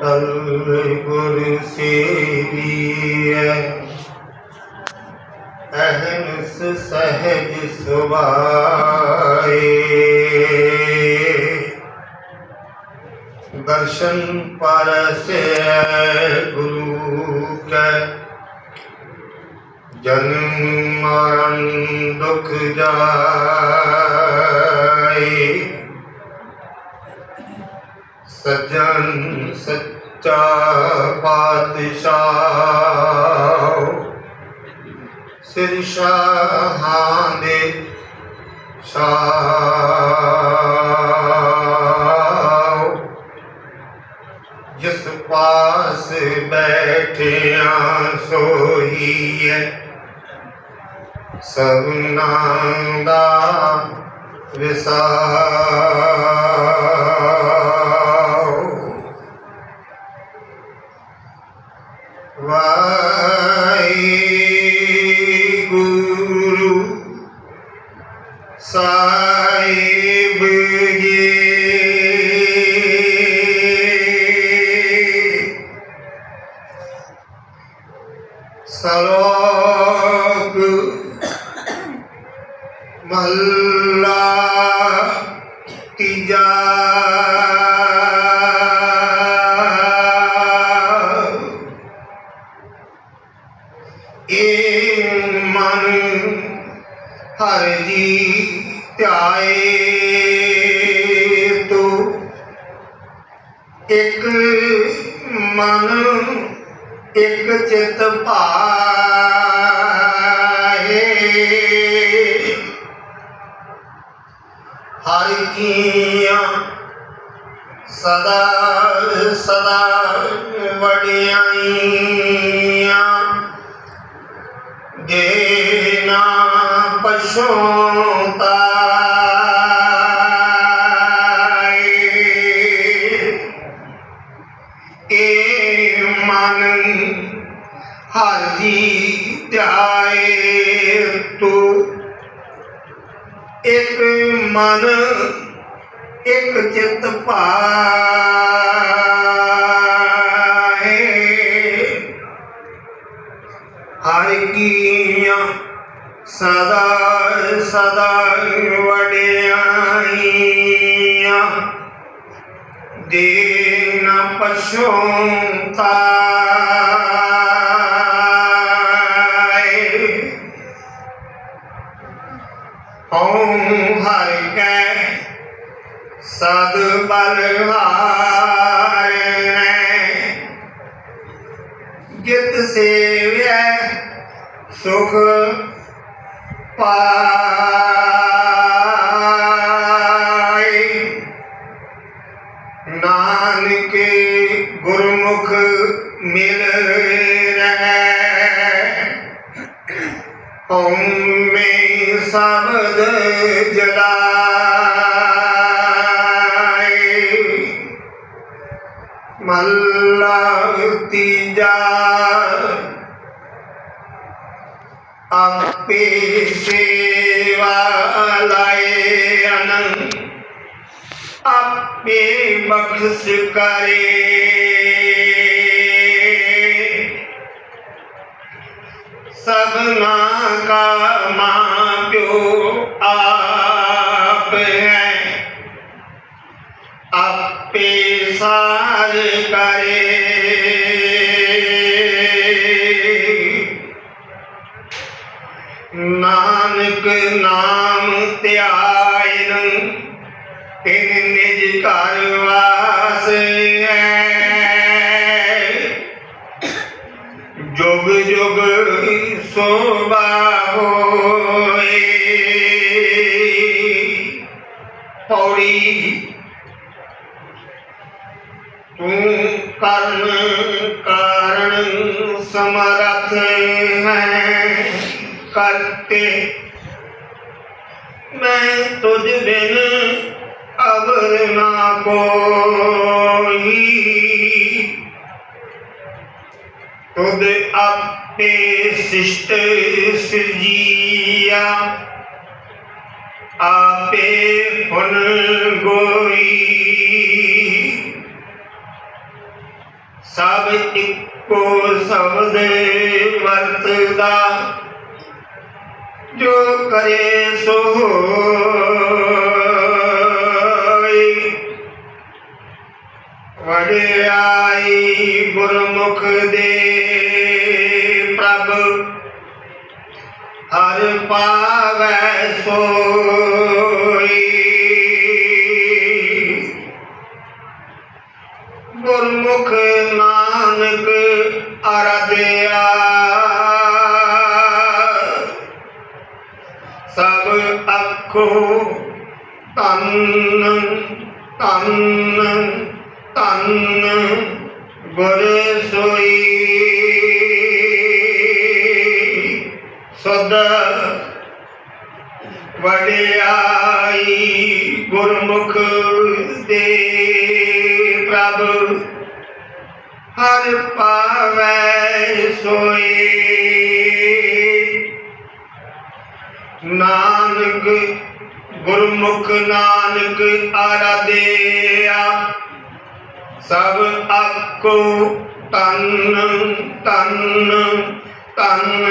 Total ਗੁਰ ਸੇਵੀਐ। ਅਹਨਸ ਸਹਿਜ ਸੁਭਾਏ। ਦਰਸ਼ਨ ਪਰਸੈ ਗੁਰੂ ਕੈ। ਜਨਮ ਮਰਨ ਦੁਖ ਜਾਏ। ਸਜਣ ਸੱਚਾ ਪਾਤਸ਼ਾਹ ਸਿਰ ਸ਼ਾਹਾਂ ਦੇ ਸ਼ਾਹ। ਜਿਸ ਪਾਸ ਬੈਠਿਆ ਸੋਈਐ ਸਭਨਾਂ ਦਾ ਵਿਸਾਉ ਵਾਹਿਗੁਰੂ ਸਾਹਿਬ ਜੀ ਸਲੋਕ ਮਹੱਲਾ ਤੀਜਾ ਧਿਆਏ ਇੱਕ ਮਨ ਇੱਕ ਚਿਤ ਭਾਏ। ਹਰ ਕੀਆਂ ਸਦਾ ਸਦਾ ਵਡਿਆਈਆਂ। ਦੇਨਾ ਪਛੋਤਾਏ ਮਨ ਹਰ ਧਿਆਏ ਤੂੰ। ਇੱਕ ਮਨ ਇੱਕ ਚਿੱਤ ਭਾਏ ਹਰ ਕੀਆਂ ਸਦਾ ਸਦਾ ਦੇਨ ਪਛੋਤਾਏ। ਓਮ ਹਰਿ ਕੈ ਸਦ ਬਲਹਾਰੈ ਜਿਤ ਸੇਵਿਆ ਸੁਖ ਪਾ ਓਮੇ ਸਬਦ ਜਲਾਏ। ਮੱਲਾ ਤੀਜਾ ਆਪੇ ਸੇਵਾ ਲਾਏ ਅਨੰਦ ਆਪੇ ਬਖਸ਼ ਕਰੇ। ਸਭਨਾ ਕਾ ਮਾਂ ਪਿਓ ਆਪ ਹੈ। ਆਪੇ ਸਾਰ ਕਰੇ। ਨਾਨਕ ਨਾਮ ਧਿਆਇਨ, ਤਿਨ ਨਿਜ ਘਰ ਵਾਸ ਹੈ। ਜੁਗ ਜੁਗ ਸੋਭਾ ਹੋਏ। ਪੌੜੀ ਤੂੰ ਕਰਨ ਕਾਰਨ ਸਮਰਥ ਹੈ। ਕਰਤੇ ਮੈਂ ਤੁਝ ਬਿਨ ਅਵਰ ਨਾ ਕੋਈ। ਤੁਧ ਆਪੇ ਸਿਸ਼ਟ ਸਿਰਜੀਆ। ਆਪੇ ਹੁਣ ਗੋਈ। ਸਭ ਇੱਕੋ ਸ਼ਬਦ ਵਰਤਦਾ। ਜੋ ਕਰੇ ਸੋ ਵਡਿਆਈ ਗੁਰਮੁਖ ਦੇ ਪ੍ਰਭ। ਹਰ ਪਾਵੈ ਸੋਈ। ਗੁਰਮੁਖ ਨਾਨਕ ਅਰਧਿਆ ਸਭ ਅੱਖੋਂ ਤਨ ਤਨ ਤਨ ਗੁਰ ਸਦਾ ਵਡਿਆਈ ਗੁਰਮੁਖ ਦੇ ਪ੍ਰਭ ਹਰ ਪਾਵੈ ਸੋਈ। ਨਾਨਕ ਗੁਰਮੁਖ ਨਾਨਕ ਆਰਾਧਿਆ ਸਭ ਆਕੋ ਤਨ ਤਨ ਤਨ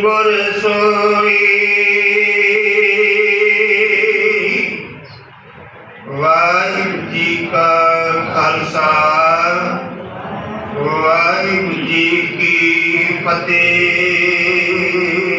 ਗੁਰ ਸੋਈ। ਵਾਹਿਗੁਰੂ ਜੀ ਕਾ ਖਾਲਸਾ, ਵਾਹਿਗੁਰੂ ਜੀ ਕੀ ਫਤਿਹ।